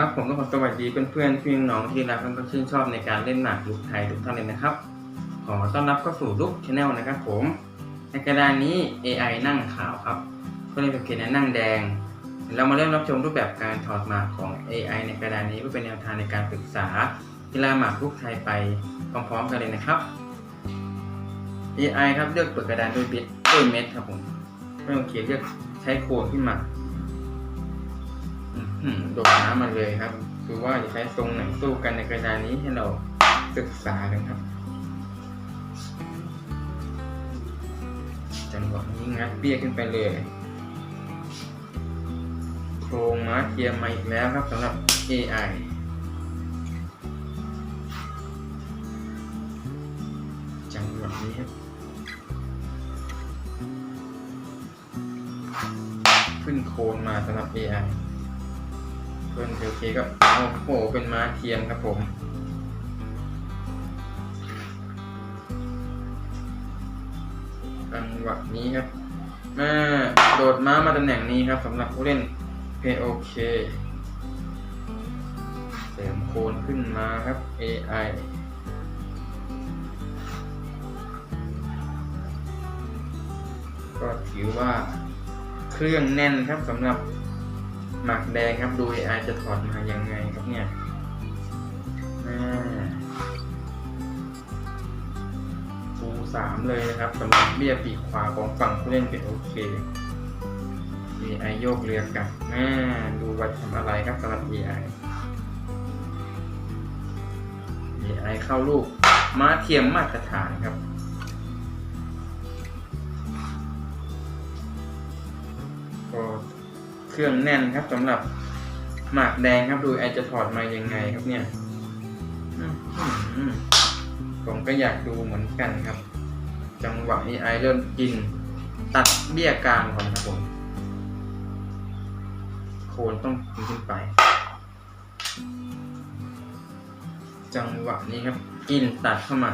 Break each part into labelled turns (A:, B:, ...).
A: ครับผมก็ขอสวัสดีเพื่อนๆพี่น้องที่รักและก็ชื่นชอบในการเล่นหมากลุกไทยทุกท่านเลยนะครับ ขอต้อนรับเข้าสู่ลุกชาแนลนะครับผม ในกระดานนี้ AI นั่งขาวครับก็เลยเป็นเขียนนั่งแดง เรามาเริ่มรับชมรูปแบบการถอดหมากของ AI ในกระดานนี้เพื่อเป็นแนวทางในการศึกษากีฬาหมากลุกไทยไปพร้อมๆกันเลยนะครับ AI ครับเลือกเปิดกระดานด้วยบิตด้วยเม็ดครับผมไม่ต้องเขียนเลือกใช้โคนขึ้นมา โดดน้ำมาเลยครับดูว่าจะใช้ทรงไหนสู้กันในกระดานนี้ให้เราศึกษากันครับ จังหวะนี้งัดเบี้ยขึ้นไปเลย โครงม้าเทียมมาอีกแล้วครับสำหรับ AI จังหวะนี้ครับขึ้นโคนมาสำหรับ AI เพื่อนโอเคก็โอ้โหเป็นม้าเทียมครับผมจังหวะนี้ครับมาโดดม้ามาตำแหน่งนี้ครับสำหรับผู้เล่น POK เสริมโคนขึ้นมาครับ AI ก็ถือว่าเครื่องแน่นครับสำหรับ หมักแดงครับดู AI จะถอดมายังไงครับเนี่ยอ่าฟูสามเลยนะครับสำหรับเบี้ยปีกขวาของฝั่งผู้เล่นเป็นโอเค AI โยกเรือกลับอ่าดูว่าทำอะไรครับสำหรับ AI AI เข้าลูกมาเทียมมาตรฐานครับ เครื่องแน่นครับสำหรับหมากแดงครับดูไอจะถอดมายังไงครับเนี่ยผมก็อยากดูเหมือนกันครับ จังหวะนี้ไอเริ่มกิน ตัดเบี้ยกลางก่อนครับผม โคนต้องกินขึ้นไป จังหวะนี้ครับ กินตัดเข้ามา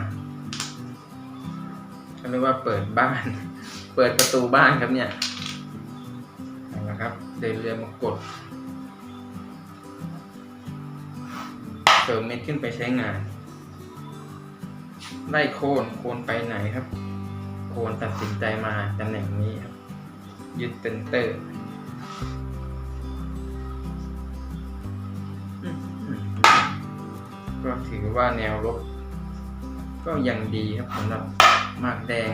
A: เขาเรียกว่าเปิดบ้าน เปิดประตูบ้านครับเนี่ย เดินเรือมากดเสริมเม็ดขึ้นไปใช้งานไล่โคนโคนไปไหนครับ โคนตัดสินใจมาตำแหน่งนี้ครับ ยึดเซนเตอร์ก็ถือว่าแนวรบก็ยังดีครับสำหรับหมากแดง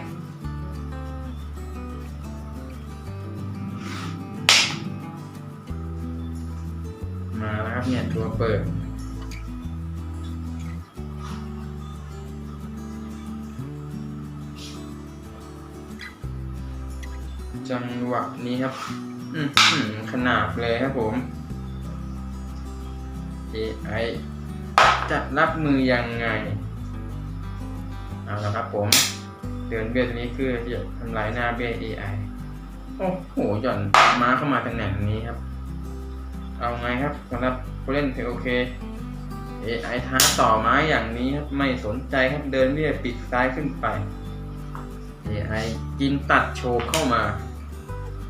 A: มาแล้วครับเนี่ยตัวเปิด จังหวะนี้ครับขนาดเลยครับผม AI จะรับมือยังไง เอาละครับผมเดินเบียตัวนี้คือที่จะทำลายหน้าเบี้ย AI โอ้โหหย่อนม้าเข้ามาตำแหน่งนี้ครับ เอาไงครับสำหรับผู้เล่นถือโอเค AI ท้าต่อไม้อย่างนี้ครับไม่สนใจครับเดินเรียปิดซ้ายขึ้นไป AI กินตัดโชว์เข้ามา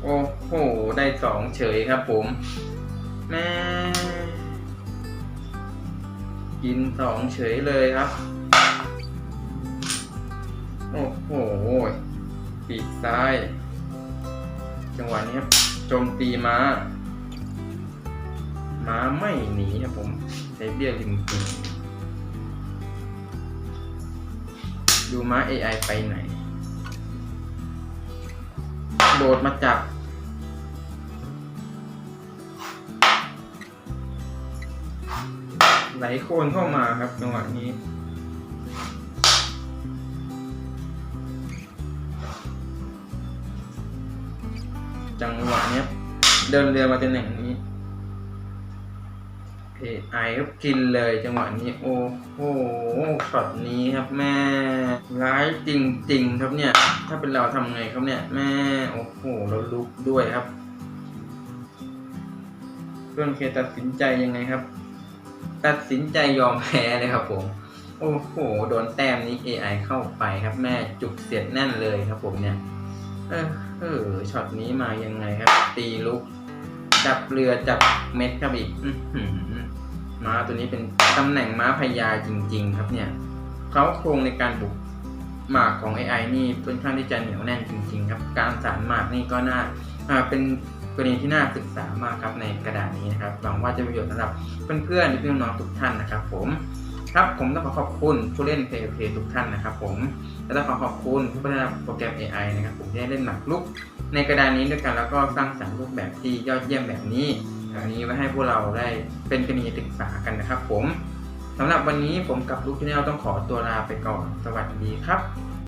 A: โอ้โห ได้สองเฉยครับผมแม่กินสองเฉยเลยครับ โอ้โหปีกซ้าย จังหวะนี้ครับโจมตีม้า มาไม่หนีครับผมใช้เบี้ยริมปีดูม้า AI ไปไหน โดดมาจับ ไหลโคนเข้ามาครับจังหวะนี้จังหวะเนี้ยเดินเรือมาตำแหน่งนี้ AI ก็กินเลยจังหวะนี้โอ้โหช็อตนี้ครับแม่ร้ายจริง ๆ ครับเนี่ย ถ้าเป็นเราทำไงครับเนี่ยแม่โอ้โหเราลุกด้วยครับเพื่อนเคตัดสินใจยังไงครับ ตัดสินใจยอมแพ้เลยครับผมโอ้โหโดนแต้มนี้ AI เข้าไปครับแม่จุกเสียดแน่นเลยครับผมเนี่ย เออเออช็อตนี้มายังไงครับ ตีลุก จับเรือจับเม็ดครับอีกม้าตัวนี้เป็นตำแหน่งม้าพญาจริง ๆ ครับเนี่ย เขาโครงในการบุกหมากของ AI นี่ค่อนข้างที่จะเหนียวแน่นจริง ๆ ครับ การสารหมากนี่ก็น่าเป็นกรณีที่น่าศึกษามากครับในกระดาษนี้นะครับหวังว่าจะประโยชน์สำหรับเพื่อนๆหรือพี่น้องทุกท่านนะครับ ผมครับผมต้องขอขอบคุณผู้เล่น p l a y ทุกท่านนะครับ ผมและต้องขอขอบคุณผู้พัฒนาโปรแกรม AI นะครับผมที่ได้เล่นหมากรุก ในกระดานนี้ด้วยกันแล้วก็สร้างสรรค์รูปแบบที่ยอดเยี่ยมแบบนี้แบบนี้ไว้ให้พวกเราได้เป็นกรณีศึกษากันนะครับผมสำหรับวันนี้ผมกับลูกที่แนลต้องขอตัวลาไปก่อน สวัสดีครับ